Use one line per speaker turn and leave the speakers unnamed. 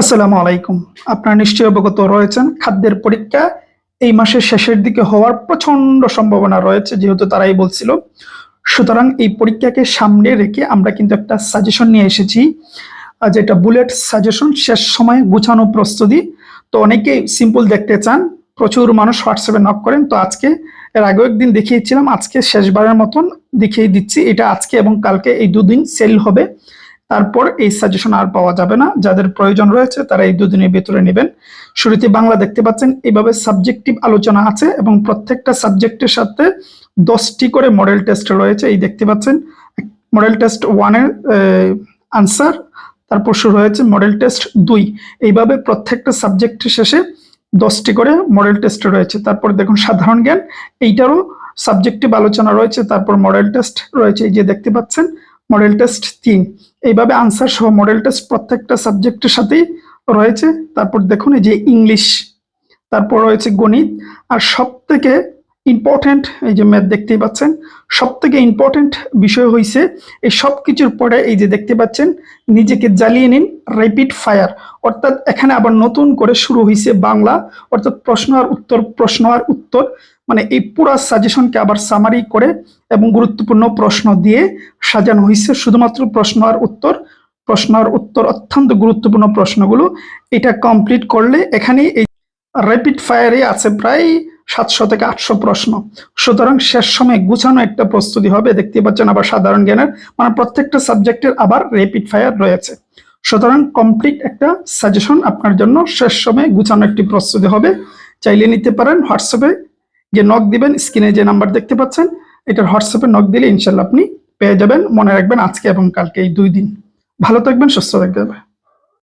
আসসালামু আলাইকুম। আপনারা নিশ্চয়ই অবগত রয়েছেন, খাদ্যের পরীক্ষা এই মাসের শেষের দিকে হওয়ার প্রচণ্ড সম্ভাবনা রয়েছে, যেহেতু তারাই বলছিল। সুতরাং এই পরীক্ষাকে সামনে রেখে আমরা কিন্তু একটা সাজেশন নিয়ে এসেছি। যেটা বুলেট সাজেশন শেষ সময় গুছানো প্রস্তুতি। তো অনেকেই সিম্পল দেখতে চান, প্রচুর মানুষ হোয়াটসঅ্যাপে নক করেন। তো আজকে, এর আগেও একদিন দেখিয়েছিলাম, আজকে শেষবারের মতন দেখিয়ে দিচ্ছি। এটা আজকে এবং কালকে এই দুদিন সেল হবে। তারপর এই সাজেশন আর পাওয়া যাবে না। যাদের প্রয়োজন রয়েছে, তারা এই দুদিনের ভিতরে নেবেন। শুরুতে বাংলা দেখতে পাচ্ছেন এইভাবে সাবজেক্টিভ আলোচনা আছে এবং প্রত্যেকটা সাবজেক্টের সাথে দশটি করে মডেল টেস্ট রয়েছে। এই দেখতে পাচ্ছেন মডেল টেস্ট ওয়ানের আনসার তারপর শুরু হয়েছে মডেল টেস্ট দুই। এইভাবে প্রত্যেকটা সাবজেক্টের শেষে দশটি করে মডেল টেস্ট রয়েছে। তারপর দেখুন, সাধারণ জ্ঞান, এইটারও সাবজেক্টিভ আলোচনা রয়েছে। তারপর মডেল টেস্ট রয়েছে। এই যে দেখতে পাচ্ছেন মডেল টেস্ট তিন। এইভাবে আনসার সহ মডেল টেস্ট প্রত্যেকটা সাবজেক্টের সাথেই রয়েছে। তারপর দেখুন এই যে ইংলিশ তারপর রয়েছে গণিত, আর সব থেকে ইম্পর্টেন্ট এই যে ম্যাথ দেখতেই পাচ্ছেন সব থেকে ইম্পর্টেন্ট বিষয় হয়েছে এই সব কিছুর পরে এই যে দেখতে পাচ্ছেন, নিজেকে জ্বালিয়ে নিন র্যাপিড ফায়ার অর্থাৎ এখানে আবার নতুন করে শুরু হয়েছে বাংলা, অর্থাৎ প্রশ্ন আর উত্তর, প্রশ্ন আর উত্তর মানে এই পুরো সাজেশনকে আবার সামারি করে এবং গুরুত্বপূর্ণ প্রশ্ন দিয়ে সাজানো হয়েছে শুধুমাত্র প্রশ্ন আর উত্তর, প্রশ্ন আর উত্তর অত্যন্ত গুরুত্বপূর্ণ প্রশ্নগুলো। এটা কমপ্লিট করলে এখানে এই র্যাপিড ফায়ারে আছে প্রায় সাতশো থেকে আটশো প্রশ্ন। সুতরাং শেষ সময় গুছানো একটা প্রস্তুতি হবে। দেখতে পাচ্ছেন আবার সাধারণ জ্ঞানের মানে প্রত্যেকটা সাবজেক্টের আবার র্যাপিড ফায়ার রয়েছে। সুতরাং কমপ্লিট একটা সাজেশন আপনার জন্য। শেষ সময় গুছানো একটি প্রস্তুতি হবে। চাইলে নিতে পারেন হোয়াটসঅ্যাপে যে নক দিবেন। স্ক্রিনে যে নাম্বার দেখতে পাচ্ছেন, এটার হোয়াটসঅ্যাপে নক দিলে ইনশাল্লাহ আপনি পেয়ে যাবেন। মনে রাখবেন আজকে এবং কালকে এই দুই দিন। ভালো থাকবেন সুস্থ থাকবেন